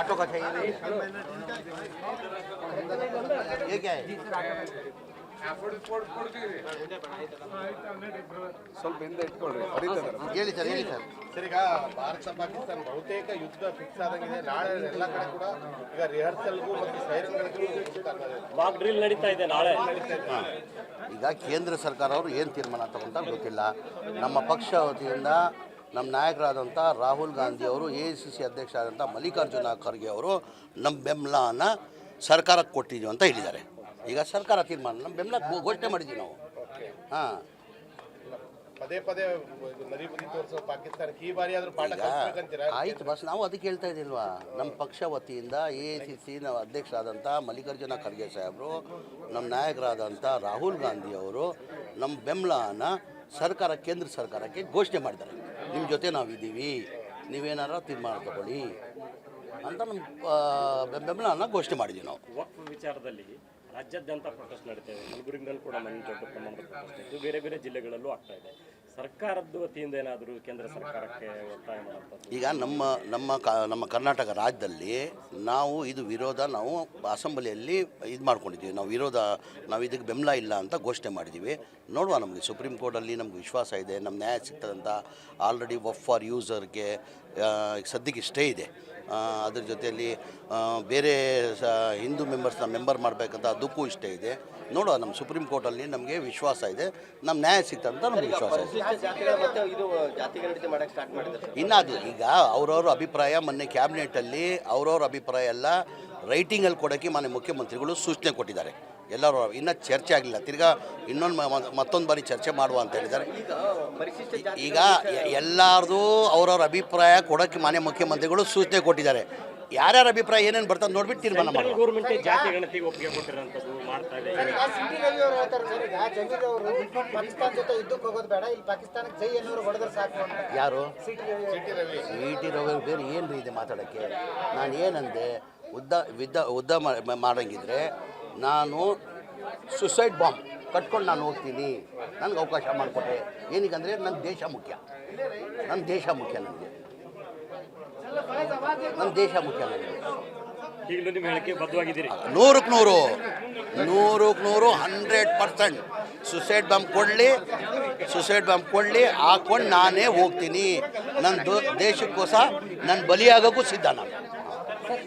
Auto का चाहिए ये क्या है ಸ್ವಲ್ಪ ಹಿಂದೆ ಇಟ್ಕೊಳ್ರಿ. ಹೇಳಿ ಸರ್ ಹೇಳಿ ಸರ್. ಸರ್ ಈಗ ಭಾರತ ಪಾಕಿಸ್ತಾನ ಬಹುತೇಕ ಯುದ್ಧ ಫಿಕ್ಸ್ ಆದಂಗಿದೆ. ನಾಳೆ ಎಲ್ಲ ಕಡೆ ಕೂಡ ಈಗ ರಿಹರ್ಸಲ್ಗೂ ಮತ್ತು ಸೈರನ್ಗಳಿಗೂ ನಡೀತಾ ಇದೆ ನಾಳೆ. ಈಗ ಕೇಂದ್ರ ಸರ್ಕಾರ ಅವರು ಏನು ತೀರ್ಮಾನ ತಗೊಂತ ಗೊತ್ತಿಲ್ಲ. ನಮ್ಮ ಪಕ್ಷ ವತಿಯಿಂದ ನಮ್ಮ ನಾಯಕರಾದಂಥ ರಾಹುಲ್ ಗಾಂಧಿ ಅವರು ಎ ಸಿ ಸಿ ಅಧ್ಯಕ್ಷ ಆದಂಥ ಮಲ್ಲಿಕಾರ್ಜುನ ಖರ್ಗೆ ಅವರು ನಮ್ಮ ಬೆಂಬಲನ ಸರ್ಕಾರಕ್ಕೆ ಕೊಟ್ಟಿದ್ದೀವಿ ಅಂತ ಹೇಳಿದ್ದಾರೆ. ಈಗ ಸರ್ಕಾರ ತೀರ್ಮಾನ ನಮ್ಮ ಬೆಂಬಲ ಘೋಷಣೆ ಮಾಡಿದ್ವಿ ನಾವು. ಹಾಂ. ಪದೇ ಪದೇ ತೋರಿಸೋ ಪಾಕಿಸ್ತಾನಕ್ಕೆ ಈ ಬಾರಿ ಆದ್ರೂ ಆಯ್ತು ಬಸ್ ನಾವು ಅದಕ್ಕೆ ಹೇಳ್ತಾ ಇದ್ದಿಲ್ವಾ ನಮ್ಮ ಪಕ್ಷ ವತಿಯಿಂದ ಎ ಸಿ ಸಿ ನಾವು ಅಧ್ಯಕ್ಷರಾದಂಥ ಮಲ್ಲಿಕಾರ್ಜುನ ಖರ್ಗೆ ಸಾಹೇಬರು ನಮ್ಮ ನಾಯಕರಾದಂಥ ರಾಹುಲ್ ಗಾಂಧಿ ಅವರು ನಮ್ಮ ಬೆಂಬಲನ ಸರ್ಕಾರ ಕೇಂದ್ರ ಸರ್ಕಾರಕ್ಕೆ ಘೋಷಣೆ ಮಾಡಿದ್ದಾರೆ. ನಿಮ್ಮ ಜೊತೆ ನಾವಿದ್ದೀವಿ. ನೀವೇನಾರ ತೀರ್ಮಾನ ತಗೊಳ್ಳಿ ಅಂತ ನಮ್ಮ ಬೆಂಬಲನ ಘೋಷಣೆ ಮಾಡಿದ್ದೀವಿ ನಾವು. ವಕ್ಫ್ ವಿಚಾರದಲ್ಲಿ ರಾಜ್ಯಾದ್ಯಂತ ಪ್ರೊಟೆಸ್ಟ್ ನಡೀತಾ ಇದೆ. ಕೂಡ ಮನೆ ದೊಡ್ಡ ಪ್ರಮಾಣದ ಪ್ರೊಟೆಸ್ಟ್ ಬೇರೆ ಬೇರೆ ಜಿಲ್ಲೆಗಳಲ್ಲೂ ಆಗ್ತಾ ಇದೆ. ಸರ್ಕಾರದ ವತಿಯಿಂದ ಏನಾದರೂ ಕೇಂದ್ರ ಸರ್ಕಾರಕ್ಕೆ ಒತ್ತಾಯ ಈಗ ನಮ್ಮ ನಮ್ಮ ನಮ್ಮ ಕರ್ನಾಟಕ ರಾಜ್ಯದಲ್ಲಿ ನಾವು ಇದು ವಿರೋಧ ನಾವು ಅಸೆಂಬ್ಲಿಯಲ್ಲಿ ಇದು ಮಾಡ್ಕೊಂಡಿದ್ದೀವಿ. ನಾವು ವಿರೋಧ, ನಾವು ಇದಕ್ಕೆ ಬೆಂಬಲ ಇಲ್ಲ ಅಂತ ಘೋಷಣೆ ಮಾಡಿದ್ದೀವಿ. ನೋಡುವ ನಮಗೆ ಸುಪ್ರೀಂ ಕೋರ್ಟಲ್ಲಿ ನಮ್ಗೆ ವಿಶ್ವಾಸ ಇದೆ ನಮ್ಮ ನ್ಯಾಯ ಸಿಗ್ತದಂತ ಆಲ್ರೆಡಿ ವಫ್ ಫಾರ್ ಯೂಸರ್ಗೆ ಸದ್ಯಕ್ಕೆ ಇಷ್ಟೇ ಇದೆ. ಅದ್ರ ಜೊತೆಯಲ್ಲಿ ಬೇರೆ ಸ ಹಿಂದೂ ಮೆಂಬರ್ಸ್ನ ಮೆಂಬರ್ ಮಾಡಬೇಕಂತ ಅದಕ್ಕೂ ಇಷ್ಟ ಇದೆ. ನೋಡುವ ನಮ್ಮ ಸುಪ್ರೀಂ ಕೋರ್ಟಲ್ಲಿ ನಮಗೆ ವಿಶ್ವಾಸ ಇದೆ. ನಮ್ಮ ನ್ಯಾಯ ಸಿಗ್ತಂತ ನಮ್ಗೆ ವಿಶ್ವಾಸ ಇದೆ. ಜಾತಿಗಳ ಮತ್ತೆ ಇದು ಜಾತಿಗಳ ರೀತಿ ಮಾಡಕ್ಕೆ ಸ್ಟಾರ್ಟ್ ಮಾಡಿದ್ದಾರೆ. ಇನ್ನು ಅದು ಈಗ ಅವ್ರವ್ರ ಅಭಿಪ್ರಾಯ ಮೊನ್ನೆ ಕ್ಯಾಬಿನೆಟಲ್ಲಿ ಅವ್ರವ್ರ ಅಭಿಪ್ರಾಯ ಎಲ್ಲ ರೈಟಿಂಗಲ್ಲಿ ಕೊಡೋಕ್ಕೆ ಮಾನ್ಯ ಮುಖ್ಯಮಂತ್ರಿಗಳು ಸೂಚನೆ ಕೊಟ್ಟಿದ್ದಾರೆ. ಎಲ್ಲರೂ ಇನ್ನೂ ಚರ್ಚೆ ಆಗಲಿಲ್ಲ. ತಿರ್ಗಾ ಇನ್ನೊಂದು ಮತ್ತೊಂದು ಬಾರಿ ಚರ್ಚೆ ಮಾಡುವ ಅಂತ ಹೇಳಿದ್ದಾರೆ. ಈಗ ಎಲ್ಲರದು ಜಾತಿ ಈಗ ಎ- ಎಲ್ಲಾರ್ದು ಅವ್ರವ್ರ ಅಭಿಪ್ರಾಯ ಕೊಡೋಕ್ಕೆ ಮಾನ್ಯ ಮುಖ್ಯಮಂತ್ರಿಗಳು ಸೂಚನೆ ಕೊಟ್ಟಿದ್ದಾರೆ. ಯಾರ್ಯಾರ ಅಭಿಪ್ರಾಯ ಏನೇನು ಬರ್ತದೆ ನೋಡ್ಬಿಟ್ಟು ತೀರ್ಮಾನ ಅಂತ. ಯಾರು? CT Ravi. C T Ravi ಬೇರೆ ಏನು ರೀ ಇದೆ ಮಾತಾಡೋಕ್ಕೆ? ನಾನು ಏನಂದೆ? ಉದ್ದ ವಿದ್ದ ಉದ್ದ ಮಾಡಂಗಿದ್ರೆ ನಾನು ಸುಸೈಡ್ ಬಾಂಬ್ ಕಟ್ಕೊಂಡು ನಾನು ಹೋಗ್ತೀನಿ. ನನಗೆ ಅವಕಾಶ ಮಾಡಿಕೊಟ್ಟೆ ಏನಕ್ಕಂದರೆ ನನ್ನ ದೇಶ ಮುಖ್ಯ. ನನ್ನ ದೇಶ ಮುಖ್ಯ ನನಗೆ. ನನ್ನ ದೇಶ ಮುಖ್ಯ ನನಗೆ. ನೂರಕ್ಕೆ ನೂರು. ನೂರಕ್ಕೆ ನೂರು ಹಂಡ್ರೆಡ್ ಪರ್ಸೆಂಟ್ ಸುಸೈಡ್ ಬಾಂಬ್ ಕೊಡಲಿ ಸುಸೈಡ್ ಬಾಂಬ್ ಕೊಡಲಿ ಹಾಕ್ಕೊಂಡು ನಾನೇ ಹೋಗ್ತೀನಿ. ನನ್ನ ದೋ ದೇಶಕ್ಕೋಸ್ಕರ ನನ್ನ ಬಲಿಯಾಗೋಕ್ಕೂ ಸಿದ್ಧ ನಾನು. సార్